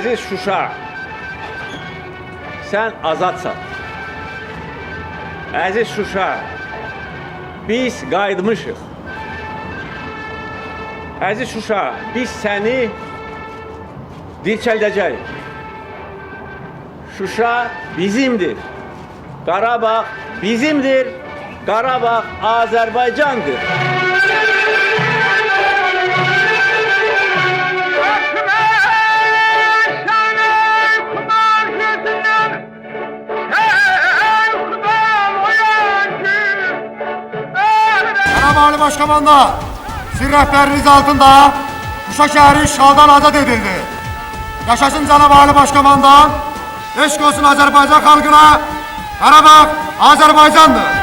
Şuşa, sen azadsan. Əziz Şuşa, biz qayıtmışıq. Əziz Şuşa, biz səni dirçəldəcəyik. Şuşa bizimdir. Qarabağ bizimdir. Qarabağ Azərbaycandır. Karabağlı Başkomanda, sizin rehberiniz altında Kuşa şehri işgaldan azat edildi. Yaşasın Canavarlı Başkomandan, eşk olsun Azerbaycan halkına, Karabağ Azerbaycan'dır.